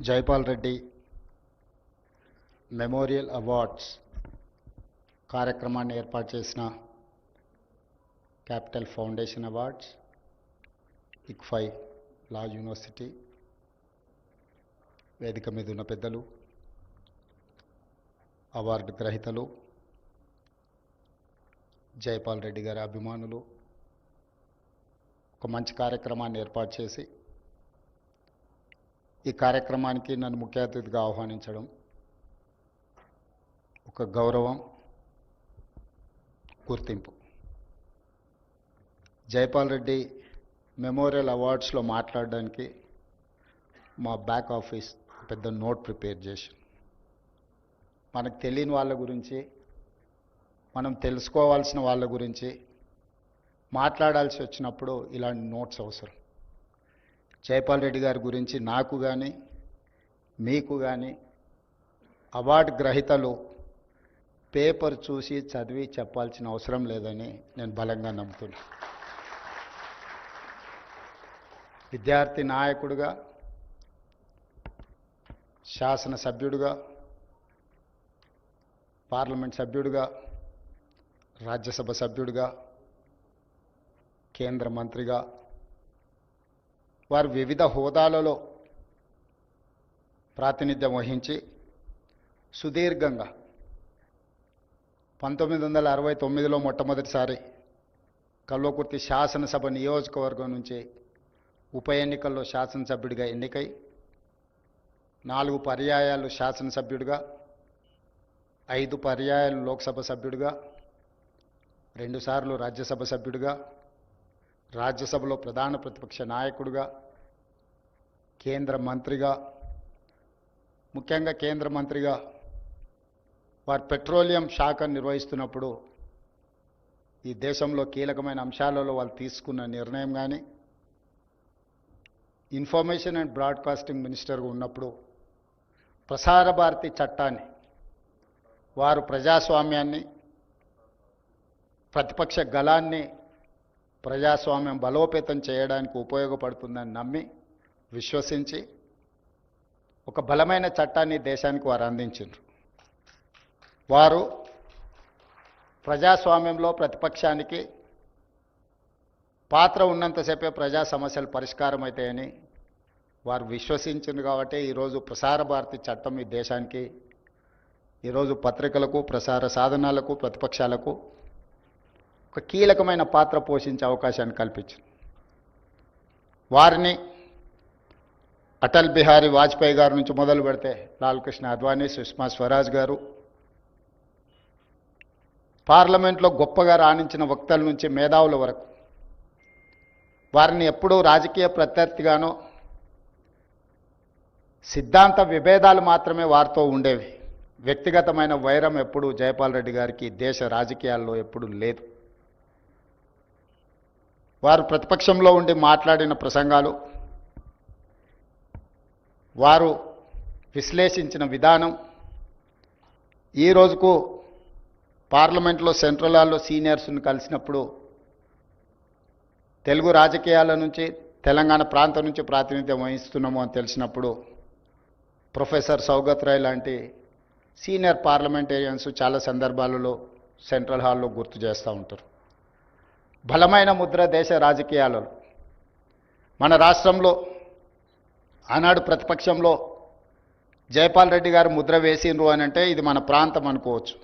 Jaipal Reddy memorial awards కార్యక్రమాన్ని ఏర్పాటు చేసిన capital foundation awards ICFAI law university వేదిక మీద ఉన్న పెద్దలు అవార్డు గ్రహీతలు జైపాల్ రెడ్డి గారి అభిమానులు ఒక మంచి కార్యక్రమాన్ని ఏర్పాటు చేసి ఈ కార్యక్రమానికి నన్ను ముఖ్య అతిథిగా ఆహ్వానించడం ఒక గౌరవం గుర్తింపు. జైపాల్ రెడ్డి మెమోరియల్ అవార్డ్స్లో మాట్లాడడానికి మా బ్యాక్ ఆఫీస్ పెద్ద నోట్ ప్రిపేర్ చేసి మనకు తెలియని వాళ్ళ గురించి మనం తెలుసుకోవాల్సిన వాళ్ళ గురించి మాట్లాడాల్సి వచ్చినప్పుడు ఇలాంటి నోట్స్ అవసరం. జైపాల్ రెడ్డి గారి గురించి నాకు కానీ మీకు కానీ అవార్డు గ్రహీతలు పేపర్ చూసి చదివి చెప్పాల్సిన అవసరం లేదని నేను బలంగా నమ్ముతున్నా. విద్యార్థి నాయకుడుగా శాసనసభ్యుడుగా పార్లమెంట్ సభ్యుడిగా రాజ్యసభ సభ్యుడిగా కేంద్ర మంత్రిగా వారు వివిధ హోదాలలో ప్రాతినిధ్యం వహించి సుదీర్ఘంగా పంతొమ్మిది వందల అరవై తొమ్మిదిలో మొట్టమొదటిసారి కల్వకుర్తి శాసనసభ నియోజకవర్గం నుంచి ఉప ఎన్నికల్లో శాసనసభ్యుడిగా ఎన్నికై నాలుగు పర్యాయాలు శాసనసభ్యుడిగా ఐదు పర్యాయాలు లోక్సభ సభ్యుడిగా రెండుసార్లు రాజ్యసభ సభ్యుడిగా రాజ్యసభలో ప్రధాన ప్రతిపక్ష నాయకుడిగా కేంద్ర మంత్రిగా ముఖ్యంగా కేంద్ర మంత్రిగా వారు పెట్రోలియం శాఖను నిర్వహిస్తున్నప్పుడు ఈ దేశంలో కీలకమైన అంశాలలో వాళ్ళు తీసుకున్న నిర్ణయం కానీ ఇన్ఫర్మేషన్ అండ్ బ్రాడ్కాస్టింగ్ మినిస్టర్గా ఉన్నప్పుడు ప్రసార భారతి చట్టాన్ని వారు ప్రజాస్వామ్యాన్ని ప్రతిపక్ష గలాన్ని ప్రజాస్వామ్యం బలోపేతం చేయడానికి ఉపయోగపడుతుందని నమ్మి విశ్వసించి ఒక బలమైన చట్టాన్ని దేశానికి వారు అందించారు వారు ప్రజాస్వామ్యంలో ప్రతిపక్షానికి పాత్ర ఉన్నంతసేపే ప్రజా సమస్యలు పరిష్కారం అవుతాయని వారు విశ్వసించింది కాబట్టి ఈరోజు ప్రసార భారతి చట్టం ఈ దేశానికి ఈరోజు పత్రికలకు ప్రసార సాధనాలకు ప్రతిపక్షాలకు ఒక కీలకమైన పాత్ర పోషించే అవకాశాన్ని కల్పించింది. వారిని అటల్ బిహారీ వాజ్పేయి గారి నుంచి మొదలు పెడితే లాల్కృష్ణ అద్వానీ సుష్మా స్వరాజ్ గారు పార్లమెంట్లో గొప్పగా రాణించిన వక్తల నుంచి మేధావుల వరకు వారిని ఎప్పుడూ రాజకీయ ప్రత్యర్థిగానో సిద్ధాంత విభేదాలు మాత్రమే వారితో ఉండేవి. వ్యక్తిగతమైన వైరం ఎప్పుడు జయపాల్ రెడ్డి గారికి దేశ రాజకీయాల్లో ఎప్పుడు లేదు. వారు ప్రతిపక్షంలో ఉండి మాట్లాడిన ప్రసంగాలు వారు విశ్లేషించిన విధానం ఈ రోజుకు పార్లమెంట్లో సెంట్రల్ హాల్లో సీనియర్స్ని కలిసినప్పుడు తెలుగు రాజకీయాల నుంచి తెలంగాణ ప్రాంతం నుంచి ప్రాతినిధ్యం వహిస్తున్నాము అని తెలిసినప్పుడు ప్రొఫెసర్ సౌగత్ రాయ్ లాంటి సీనియర్ పార్లమెంటేరియన్స్ చాలా సందర్భాలలో సెంట్రల్ హాల్లో గుర్తు చేస్తూ ఉంటారు. బలమైన ముద్ర దేశ రాజకీయాలలో. మన రాష్ట్రంలో ఆనాడు ప్రతిపక్షంలో జయపాల్ రెడ్డి గారు ముద్ర వేసిండ్రు అని అంటే ఇది మన ప్రాంతం అనుకోవచ్చు.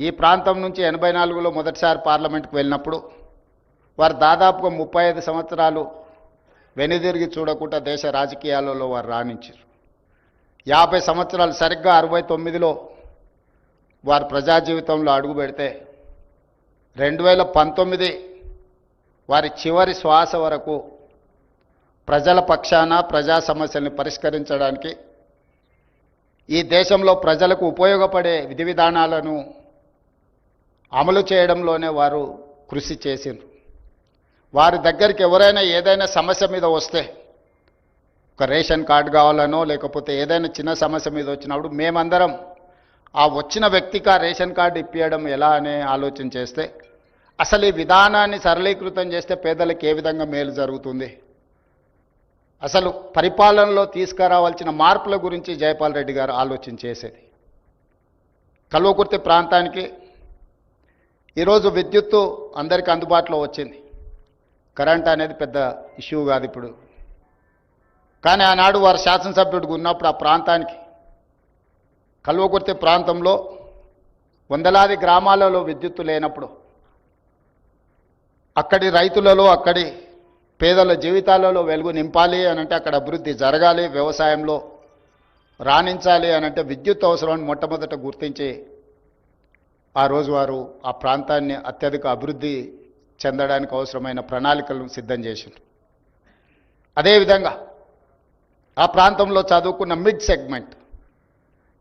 ఈ ప్రాంతం నుంచి ఎనభై నాలుగులో మొదటిసారి పార్లమెంట్కి వెళ్ళినప్పుడు వారు దాదాపుగా ముప్పై ఐదు సంవత్సరాలు వెనుదిరిగి చూడకుండా దేశ రాజకీయాలలో వారు రాణించారు యాభై సంవత్సరాలు సరిగ్గా అరవై తొమ్మిదిలో వారు ప్రజా జీవితంలో అడుగు పెడితే రెండు వేల పంతొమ్మిది వారి చివరి శ్వాస వరకు ప్రజల పక్షాన ప్రజా సమస్యల్ని పరిష్కరించడానికి ఈ దేశంలో ప్రజలకు ఉపయోగపడే విధి విధానాలను అమలు చేయడంలోనే వారు కృషి చేసిండ్రు. వారి దగ్గరికి ఎవరైనా ఏదైనా సమస్య మీద వస్తే ఒక రేషన్ కార్డు కావాలనో లేకపోతే ఏదైనా చిన్న సమస్య మీద వచ్చినప్పుడు మేమందరం ఆ వచ్చిన వ్యక్తికి ఆ రేషన్ కార్డు ఇప్పించడం ఎలా అనే ఆలోచన చేస్తే అసలు ఈ విధానాన్ని సరళీకృతం చేస్తే పేదలకు ఏ విధంగా మేలు జరుగుతుంది? అసలు పరిపాలనలో తీసుకురావాల్సిన మార్పుల గురించి జయపాల్ రెడ్డి గారు ఆలోచన చేసేది. కల్వకుర్తి ప్రాంతానికి ఈరోజు విద్యుత్తు అందరికీ అందుబాటులో వచ్చింది. కరెంట్ అనేది పెద్ద ఇష్యూ కాదు ఇప్పుడు. కానీ ఆనాడు వారు శాసనసభ్యుడికి ఉన్నప్పుడు ఆ ప్రాంతానికి కల్వకుర్తి ప్రాంతంలో వందలాది గ్రామాలలో విద్యుత్తు లేనప్పుడు అక్కడి రైతులలో అక్కడి పేదల జీవితాలలో వెలుగు నింపాలి అని అంటే అక్కడ అభివృద్ధి జరగాలి వ్యవసాయంలో రాణించాలి అని అంటే విద్యుత్ అవసరాన్ని మొట్టమొదట గుర్తించి ఆ రోజు వారు ఆ ప్రాంతాన్ని అత్యధిక అభివృద్ధి చెందడానికి అవసరమైన ప్రణాళికలను సిద్ధం చేసిండ్రు. అదేవిధంగా ఆ ప్రాంతంలో చదువుకున్న మిడ్ సెగ్మెంట్.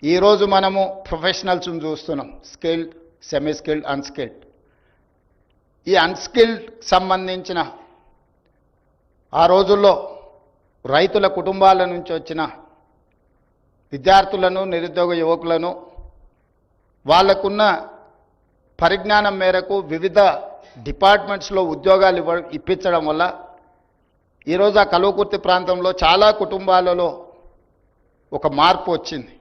ఈరోజు మనము ప్రొఫెషనల్స్ని చూస్తున్నాం స్కిల్డ్ సెమీ స్కిల్డ్ అన్స్కిల్డ్. ఈ అన్స్కిల్డ్ సంబంధించిన ఆ రోజుల్లో రైతుల కుటుంబాల నుంచి వచ్చిన విద్యార్థులను నిరుద్యోగ యువకులను వాళ్ళకున్న పరిజ్ఞానం మేరకు వివిధ డిపార్ట్మెంట్స్లో ఉద్యోగాలు ఇవ్వ ఇప్పించడం వల్ల ఈరోజు ఆ కలువకుర్తి ప్రాంతంలో చాలా కుటుంబాలలో ఒక మార్పు వచ్చింది.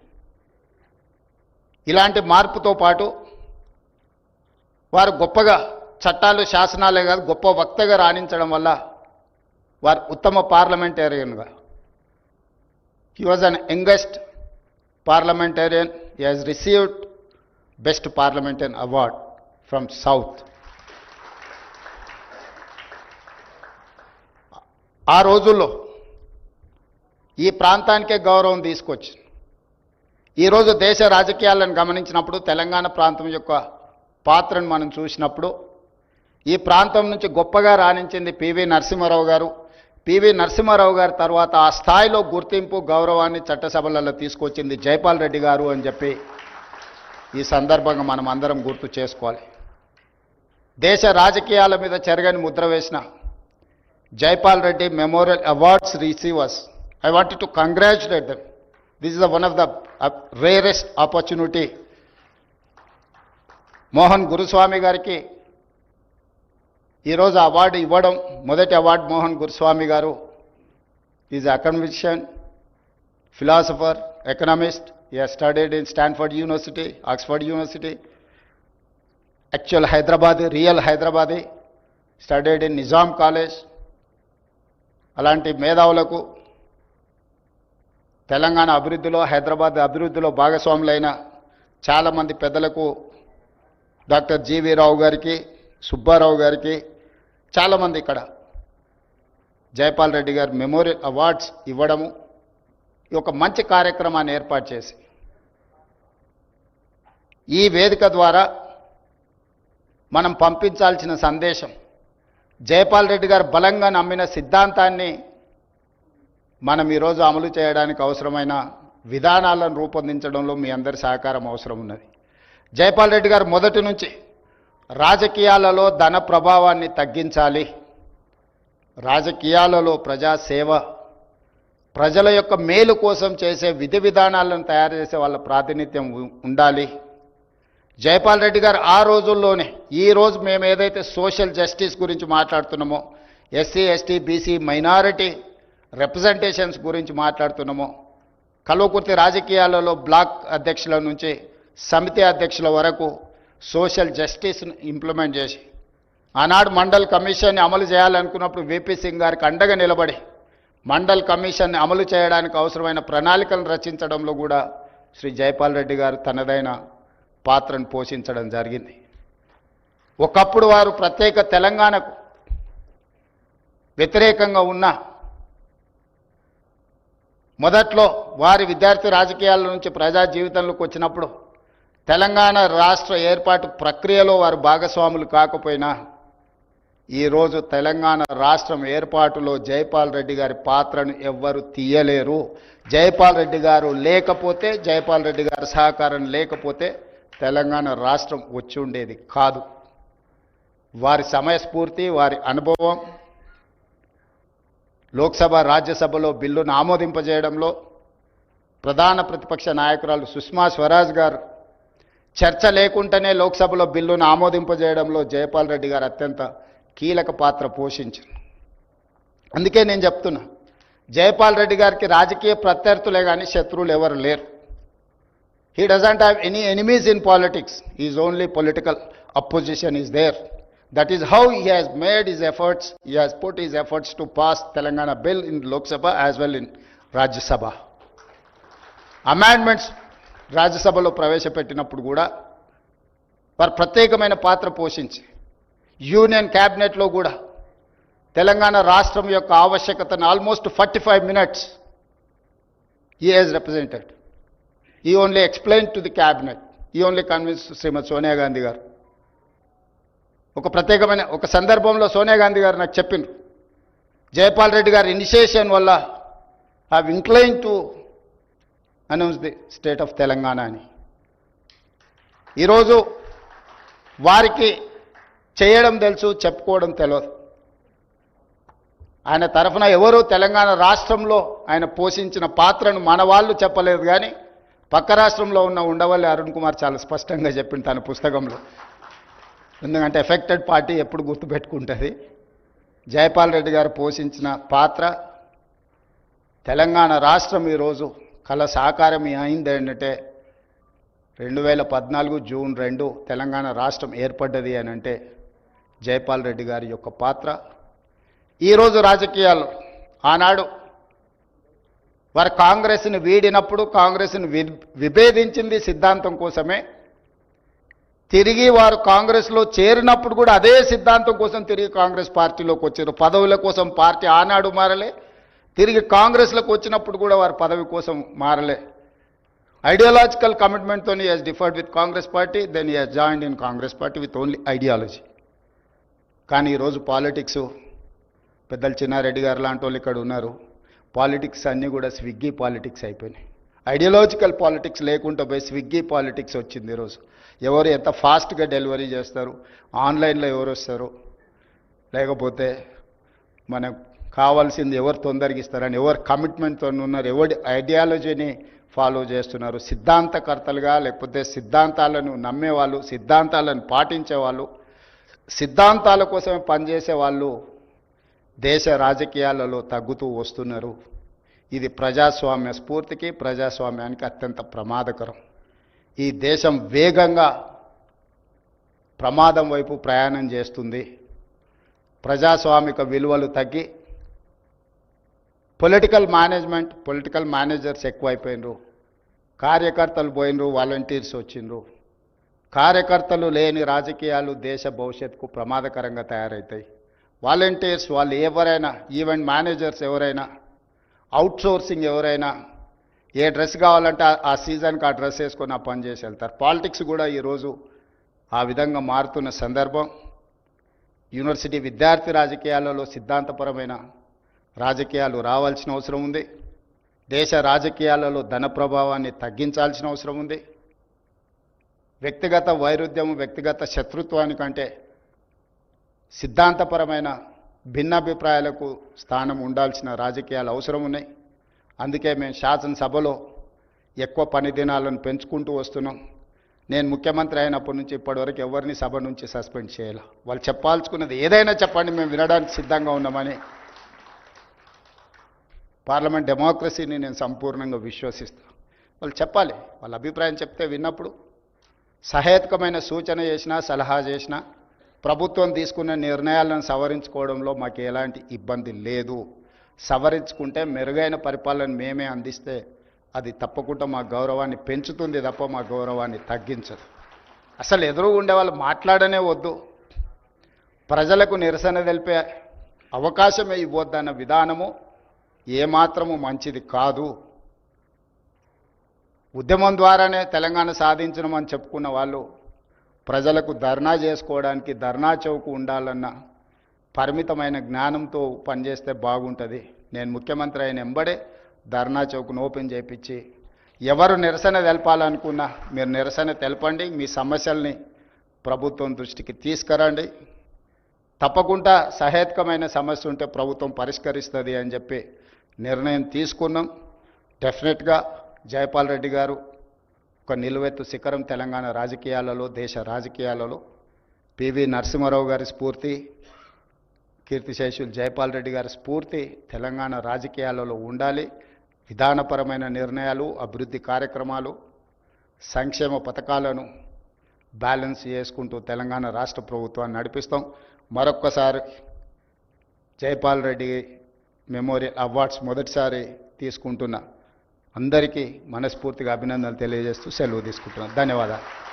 ఇలాంటి మార్పుతో పాటు వారు గొప్పగా చట్టాలు శాసనాలే కాదు గొప్ప వక్తగా రాణించడం వల్ల వారు ఉత్తమ పార్లమెంటేరియన్గా. He was an youngest parliamentarian he has received best parliamentarian award from south ఆ రోజుల్లో ఈ ప్రాంతానికే గౌరవం తీసుకొచ్చింది. ఈరోజు దేశ రాజకీయాలను గమనించినప్పుడు తెలంగాణ ప్రాంతం యొక్క పాత్రను మనం చూసినప్పుడు ఈ ప్రాంతం నుంచి గొప్పగా రాణించింది పివి నరసింహారావు గారు. పివి నరసింహారావు గారి తర్వాత ఆ స్థాయిలో గుర్తింపు గౌరవాన్ని చట్టసభలలో తీసుకొచ్చింది జైపాల్ రెడ్డి గారు అని చెప్పి ఈ సందర్భంగా మనం అందరం గుర్తు చేసుకోవాలి. దేశ రాజకీయాల మీద చెరగని ముద్ర వేసిన Jaipal Reddy memorial awards receivers. I want to congratulate them this is the one of the rarest opportunity Mohan Guruswamy గారికి ఈరోజు అవార్డు ఇవ్వడం మొదటి award Mohan Guruswamy garu. Is academician philosopher economist he studied in Stanford University Oxford University actual Hyderabad real Hyderabadi studied in Nizam college అలాంటి మేధావులకు తెలంగాణ అభివృద్ధిలో హైదరాబాద్ అభివృద్ధిలో భాగస్వాములైన చాలామంది పెద్దలకు డాక్టర్ జీవీ రావు గారికి సుబ్బారావు గారికి చాలామంది ఇక్కడ జయపాల్ రెడ్డి గారు మెమోరియల్ అవార్డ్స్ ఇవ్వడము ఈ ఒక మంచి కార్యక్రమాన్ని ఏర్పాటు చేసి ఈ వేదిక ద్వారా మనం పంపించాల్సిన సందేశం జయపాల్ రెడ్డి గారు బలంగా నమ్మిన సిద్ధాంతాన్ని మనం ఈరోజు అమలు చేయడానికి అవసరమైన విధానాలను రూపొందించడంలో మీ అందరి సహకారం అవసరం ఉన్నది. జయపాల్ రెడ్డి గారు మొదటి నుంచి రాజకీయాలలో ధన ప్రభావాన్ని తగ్గించాలి. రాజకీయాలలో ప్రజాసేవ ప్రజల యొక్క మేలు కోసం చేసే విధి విధానాలను తయారు చేసే వాళ్ళ ప్రాతినిధ్యం ఉండాలి. జయపాల్ రెడ్డి గారు ఆ రోజుల్లోనే ఈ రోజు మేము ఏదైతే సోషల్ జస్టిస్ గురించి మాట్లాడుతున్నామో SC ST BC minority representations గురించి మాట్లాడుతున్నామో కల్వకుర్తి రాజకీయాలలో బ్లాక్ అధ్యక్షుల నుంచి సమితి అధ్యక్షుల వరకు సోషల్ జస్టిస్ను ఇంప్లిమెంట్ చేసి ఆనాడు మండల్ కమిషన్ని అమలు చేయాలనుకున్నప్పుడు విపి సింగ్ గారికి అండగా నిలబడి మండల్ కమిషన్ని అమలు చేయడానికి అవసరమైన ప్రణాళికలను రచించడంలో కూడా శ్రీ జైపాల్ రెడ్డి గారు తనదైన పాత్రను పోషించడం జరిగింది. ఒకప్పుడు వారు ప్రత్యేక తెలంగాణకు వ్యతిరేకంగా ఉన్న మొదట్లో వారి విద్యార్థి రాజకీయాల నుంచి ప్రజా జీవితంలోకి వచ్చినప్పుడు తెలంగాణ రాష్ట్ర ఏర్పాటు ప్రక్రియలో వారు భాగస్వాములు కాకపోయినా ఈరోజు తెలంగాణ రాష్ట్రం ఏర్పాటులో జైపాల్ రెడ్డి గారి పాత్రను ఎవ్వరు తీయలేరు. జైపాల్ రెడ్డి గారు లేకపోతే జైపాల్ రెడ్డి గారి సహకారం లేకపోతే తెలంగాణ రాష్ట్రం వచ్చి ఉండేది కాదు. వారి సమయస్ఫూర్తి వారి అనుభవం లోక్సభ రాజ్యసభలో బిల్లును ఆమోదింపజేయడంలో ప్రధాన ప్రతిపక్ష నాయకురాలు సుష్మా స్వరాజ్ గారు చర్చ లేకుంటేనే లోక్సభలో బిల్లును ఆమోదింపజేయడంలో జయపాల్ రెడ్డి గారు అత్యంత కీలక పాత్ర పోషించారు. అందుకే నేను చెప్తున్నా జయపాల్ రెడ్డి గారికి రాజకీయ ప్రత్యర్థులే కానీ శత్రువులు ఎవరు లేరు. He doesn't have any enemies in politics is only political opposition is there that is how he has made his efforts he has put his efforts to pass Telangana bill in Lok Sabha as well in Rajya Sabha amendments రాజ్యసభలో ప్రవేశపెట్టినప్పుడు కూడా వారు ప్రత్యేకమైన పాత్ర పోషించి union క్యాబినెట్లో కూడా తెలంగాణ రాష్ట్రం యొక్క ఆవశ్యకతను almost forty five minutes he has represented he only explain to the cabinet he only convince Shrimati Sonia Gandhi గారు. ఒక ప్రత్యేకమైన ఒక సందర్భంలో సోనియా గాంధీ గారు నాకు చెప్పిండ్రు. జయపాల్ రెడ్డి గారి ఇనిషియేషన్ వల్ల have incline to announce the state of Telangana అని. ఈరోజు వారికి చేయడం తెలుసు చెప్పుకోవడం తెలియదు ఆయన తరఫున ఎవరు తెలంగాణ రాష్ట్రంలో ఆయన పోషించిన పాత్రను మన వాళ్ళు చెప్పలేదు కానీ పక్క రాష్ట్రంలో ఉన్న ఉండవల్లి అరుణ్ కుమార్ చాలా స్పష్టంగా చెప్పింది తన పుస్తకంలో. ఎందుకంటే ఎఫెక్టెడ్ పార్టీ ఎప్పుడు గుర్తుపెట్టుకుంటుంది. జయపాల్ రెడ్డి గారు పోషించిన పాత్ర తెలంగాణ రాష్ట్రం ఈరోజు కళ సాకారం అయింది రెండు వేల పద్నాలుగు జూన్ రెండు తెలంగాణ రాష్ట్రం ఏర్పడ్డది అని అంటే జైపాల్ రెడ్డి గారి యొక్క పాత్ర. ఈరోజు రాజకీయాలు ఆనాడు వారు కాంగ్రెస్ని వీడినప్పుడు కాంగ్రెస్ని విభేదించింది సిద్ధాంతం కోసమే. తిరిగి వారు కాంగ్రెస్లో చేరినప్పుడు కూడా అదే సిద్ధాంతం కోసం తిరిగి కాంగ్రెస్ పార్టీలోకి వచ్చారు. పదవుల కోసం పార్టీ ఆనాడు మారలే. తిరిగి కాంగ్రెస్లోకి వచ్చినప్పుడు కూడా వారు పదవి కోసం మారలే. ఐడియాలజికల్ కమిట్మెంట్తో has differed with Congress party then has joined in Congress party with only ideology కానీ ఈరోజు పాలిటిక్స్ పెద్దలు చిన్నారెడ్డి గారు లాంటి వాళ్ళు ఇక్కడ ఉన్నారు. పాలిటిక్స్ అన్నీ కూడా స్విగ్గీ పాలిటిక్స్ అయిపోయినాయి. ఐడియాలజికల్ పాలిటిక్స్ లేకుండా పోయి స్విగ్గీ పాలిటిక్స్ వచ్చింది ఈరోజు ఎవరు ఎంత ఫాస్ట్గా డెలివరీ చేస్తారు? ఆన్లైన్లో ఎవరు వస్తారు? లేకపోతే మన కావాల్సింది ఎవరు తొందరగా ఇస్తారని ఎవరు కమిట్మెంట్తో ఉన్నారు ఎవరి ఐడియాలజీని ఫాలో చేస్తున్నారు సిద్ధాంతకర్తలుగా లేకపోతే సిద్ధాంతాలను నమ్మేవాళ్ళు సిద్ధాంతాలను పాటించే వాళ్ళు సిద్ధాంతాల కోసమే పనిచేసే వాళ్ళు దేశ రాజకీయాలలో తగ్గుతూ వస్తున్నారు. ఇది ప్రజాస్వామ్య స్ఫూర్తికి ప్రజాస్వామ్యానికి అత్యంత ప్రమాదకరం. ఈ దేశం వేగంగా ప్రమాదం వైపు ప్రయాణం చేస్తుంది. ప్రజాస్వామిక విలువలు తగ్గి పొలిటికల్ మేనేజ్మెంట్ పొలిటికల్ మేనేజర్స్ ఎక్కువైపోయినరు. కార్యకర్తలు పోయినరు వాలంటీర్స్ వచ్చిండ్రు కార్యకర్తలు లేని రాజకీయాలు దేశ భవిష్యత్తుకు ప్రమాదకరంగా తయారవుతాయి వాలంటీర్స్ వాళ్ళు ఎవరైనా ఈవెంట్ మేనేజర్స్ ఎవరైనా అవుట్సోర్సింగ్ ఎవరైనా ఏ డ్రెస్ కావాలంటే ఆ- సీజన్కి ఆ డ్రెస్ వేసుకొని ఆ పని చేసి వెళ్తారు. పాలిటిక్స్ కూడా ఈరోజు ఆ విధంగా మారుతున్న సందర్భం. యూనివర్సిటీ విద్యార్థి రాజకీయాలలో సిద్ధాంతపరమైన రాజకీయాలు రావాల్సిన అవసరం ఉంది. దేశ రాజకీయాలలో ధన ప్రభావాన్ని తగ్గించాల్సిన అవసరం ఉంది. వ్యక్తిగత వైరుధ్యం వ్యక్తిగత శత్రుత్వానికంటే సిద్ధాంతపరమైన భిన్నాభిప్రాయాలకు స్థానం ఉండాల్సిన రాజకీయాలు అవసరం ఉన్నాయి. అందుకే మేము శాసనసభలో ఎక్కువ పని దినాలను పెంచుకుంటూ వస్తున్నాం. నేను ముఖ్యమంత్రి అయినప్పటి నుంచి ఇప్పటివరకు ఎవరిని సభ నుంచి సస్పెండ్ చేయాలి? వాళ్ళు చెప్పాల్చుకున్నది ఏదైనా చెప్పండి మేము వినడానికి సిద్ధంగా ఉన్నామని పార్లమెంట్ డెమోక్రసీని నేను సంపూర్ణంగా విశ్వసిస్తాను. వాళ్ళు చెప్పాలి వాళ్ళ అభిప్రాయం చెప్తే విన్నప్పుడు. సహేతుకమైన సూచన చేసినా సలహా చేసినా ప్రభుత్వం తీసుకున్న నిర్ణయాలను సవరించుకోవడంలో మాకు ఎలాంటి ఇబ్బంది లేదు. సవరించుకుంటే మెరుగైన పరిపాలన మేమే అందిస్తే అది తప్పకుండా మా గౌరవాన్ని పెంచుతుంది తప్ప మా గౌరవాన్ని తగ్గించదు. అసలు ఎదురు ఉండే వాళ్ళు మాట్లాడనే వద్దు. ప్రజలకు నిరసన తెలిపే అవకాశమే ఇవ్వద్దన్న విధానము ఏమాత్రము మంచిది కాదు. ఉద్యమం ద్వారానే తెలంగాణ సాధించడం చెప్పుకున్న వాళ్ళు ప్రజలకు ధర్నా చేసుకోవడానికి ధర్నా చౌకు ఉండాలన్న పరిమితమైన జ్ఞానంతో పనిచేస్తే బాగుంటుంది. నేను ముఖ్యమంత్రి అయిన ఎంబడే ధర్నా చౌక్ను ఓపెన్ చేయించి ఎవరు నిరసన తెలపాలనుకున్నా మీరు నిరసన తెలపండి మీ సమస్యల్ని ప్రభుత్వం దృష్టికి తీసుకురండి. తప్పకుండా సహేతుకమైన సమస్య ఉంటే ప్రభుత్వం పరిష్కరిస్తుంది అని చెప్పి నిర్ణయం తీసుకున్నాం. డెఫినెట్గా జయపాల్ రెడ్డి గారు ఒక నిలువెత్తు శిఖరం తెలంగాణ రాజకీయాలలో దేశ రాజకీయాలలో పివి నరసింహారావు గారి స్ఫూర్తి కీర్తిశేషులు జయపాల్ రెడ్డి గారి స్ఫూర్తి తెలంగాణ రాజకీయాలలో ఉండాలి. విధానపరమైన నిర్ణయాలు అభివృద్ధి కార్యక్రమాలు సంక్షేమ పథకాలను బ్యాలెన్స్ చేసుకుంటూ తెలంగాణ రాష్ట్ర ప్రభుత్వాన్ని నడిపిస్తాం. మరొక్కసారి జైపాల్ రెడ్డి మెమోరియల్ అవార్డ్స్ మొదటిసారి తీసుకుంటున్న అందరికీ మనస్ఫూర్తిగా అభినందనలు తెలియజేస్తూ సెలవు తీసుకుంటున్నాను. ధన్యవాదాలు.